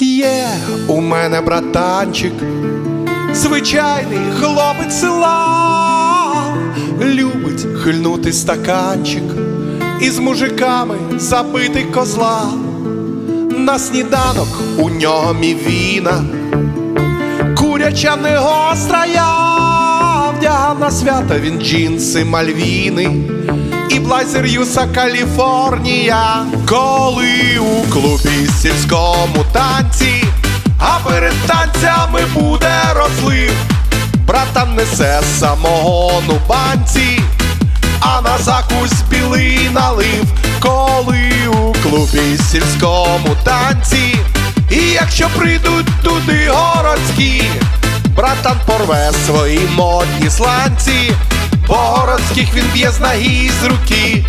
Є. У мене братанчик, звичайний хлопець села, любить хильнути стаканчик і з мужиками забити козла. На сніданок у нього мівіна, куряча не гостра я вдягав на свята він джинси мальвіни і блайзер Юса Каліфорнія, коли у клубі сільському танці, а перед танцями буде розлив, братан несе самогону банці, а на закусь білий налив, коли у клубі сільському танці, і якщо прийдуть туди городські, братан порве свої модні сланці, бо він б'є з ноги і з руки,